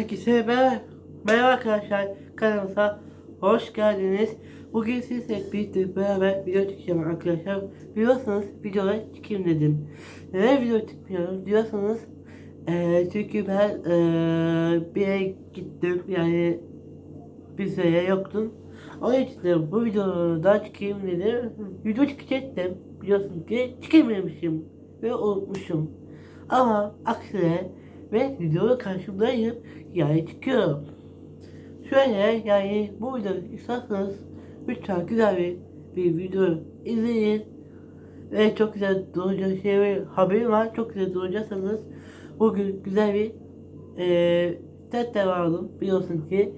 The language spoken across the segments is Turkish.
Herkese merhaba, merhaba arkadaşlar kanalımıza hoş geldiniz. Bugün sizle birlikte beraber video çekeceğim arkadaşlar. Biliyorsanız videoya çıkayım dedim. Neden video çıkmıyorum diyorsanız eee çünkü ben eee bir yere gittim yani bir süre yoktum. Onun için de bu videoda çıkayım dedim. Video çıkacaktım. Biliyorsun ki çıkamamışım ve unutmuşum. Ama aksine ve videoda karşımdayım yani çıkıyorum. Şöyle yani bu videoyu isterseniz lütfen güzel bir, bir video izleyin. Ve çok güzel duracak şey ve haberim var. Çok güzel duracaksanız bugün güzel bir eee tet de vardım biliyorsun ki.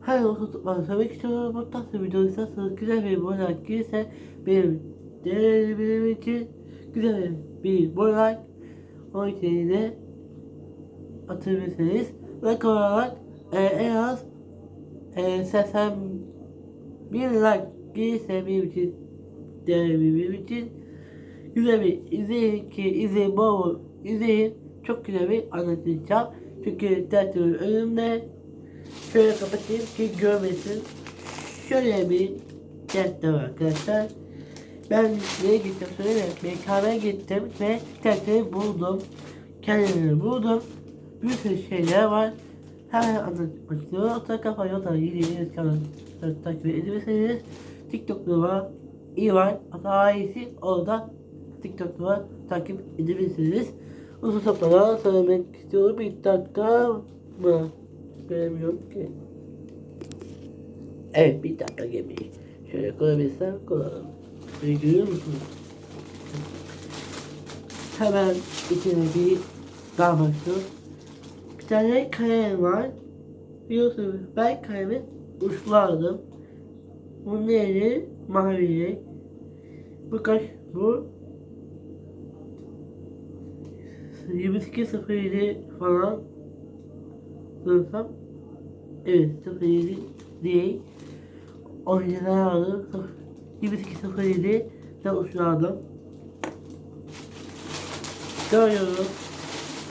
Her olsun tutmanı söylemek istiyorum. Bu tarz video isterseniz güzel bir like gelirse benim değerli benim için güzel bir like onun için de atabilirsiniz. Like olarak e, en az e, 81 like gelirse benim için değerli benim için güzel bir izleyin ki izleyin bol bol izleyin çok güzel bir anlatacağım. Çünkü dertlerin önümde şöyle kapatayım ki görmesin. Şöyle bir dert var arkadaşlar. Ben nereye gittim söyle MKM'ye gittim ve dertleri buldum. Kendimi buldum. Bir sürü şeyler var. Hemen anlatmak istiyorum. Orta kafa yolda yeni yeni kanalı takip edebilirsiniz. İyi var. Hatta iyisi orada TikTok'ta var. Takip edebilirsiniz. Uzun saplara söylemek istiyorum. Bir dakika mı? Göremiyorum ki. Evet bir dakika gemiyi. Şöyle koyabilirsem koyalım. Şöyle görüyor musunuz? Hemen içine bir başlıyor. Bir tane kalem var. Biliyorsunuz ben kalemi uçlardım. Bunun yeri mavi. Bu kaç bu? 22.07 falan sanırsam evet 07 değil orijinal aldım 22.07 de uçlardım görüyorum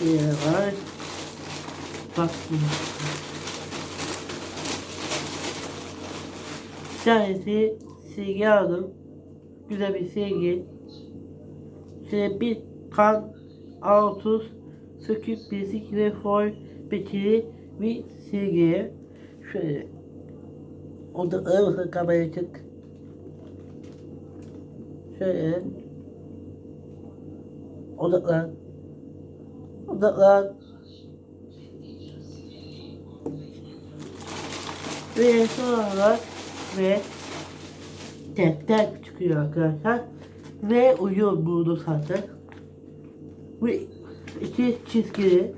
bir var bak bir tanesi silgi aldım. Güzel bir silgi. Şöyle bir kan A30 söküp bilezik ve foil bekiri bir silgiye şöyle. Odaklara bakın kameraya çık şöyle. Odaklan odaklan ve son olarak ve tek tek çıkıyor arkadaşlar. Ve uyuyor burada zaten. Ve iki çizgili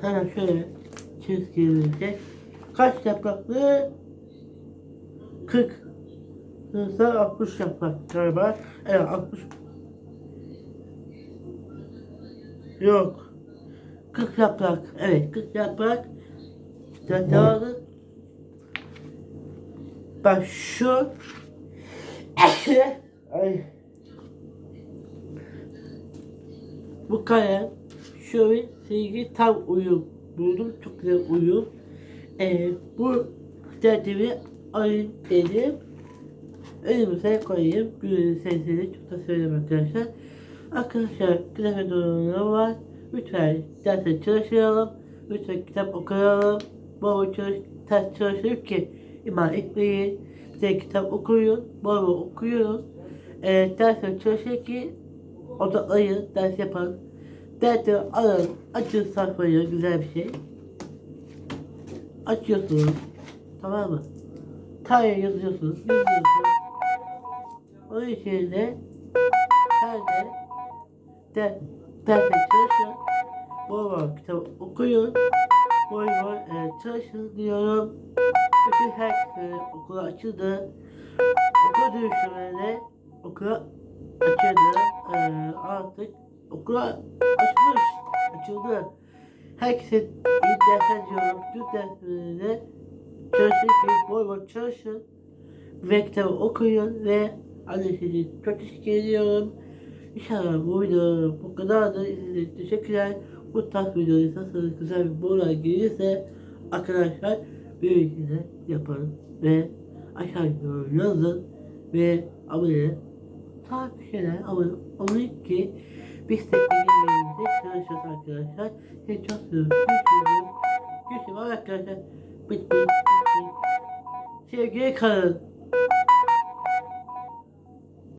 hemen şöyle çizgili kaç yapraklı? 40 hızla 60 yaprak galiba. Evet 60 yok 40 yaprak evet 40 yaprak devam ben şu Ay. Bu kalem şöyle silgi tam uyum buldum. Çok güzel uyum. Ee, bu tertibi ayın dedim. Önümüze koyayım. Bir sesini çok da söyleyeyim arkadaşlar. Arkadaşlar durumları var. Lütfen derse çalışalım. Lütfen kitap okuyalım. Bol çalış, ders çalışıp ki iman etmeyin. Bize kitap okuyun. Bol bol okuyun. E, dersler çalışır ki odaklayın, ders yapın. Dersi alın, açın sayfayı, güzel bir şey. Açıyorsunuz. Tamam mı? Tarih yazıyorsunuz, yazıyorsunuz. Onun için de her de der, derse çalışın. Bol bol kitap okuyun. Bol bol e, çalışın diyorum. Bütün herkese okula açıldı. Okul dönüşümlerine okula açıldı. Ee, artık okula açmış, açıldı. Herkese iyi dersler diyorum. Tüm derslerinde çalışın ki bol bol çalışın. Ve kitabı okuyun ve annesi çok teşekkür ediyorum. İnşallah bu video bu kadar da izlediğiniz için teşekkürler. Bu tarz videoyu isterseniz güzel bir borular gelirse arkadaşlar büyüyüşünü yaparım ve aşağı yorum yazın ve abone bir şeyler abone olun ki biz de ilgilenmemize çalışacağız arkadaşlar. Sizi çok seviyorum. Görüşürüz. Görüşürüz arkadaşlar. Bıt bıt bıt bıt. Sevgiye kalın.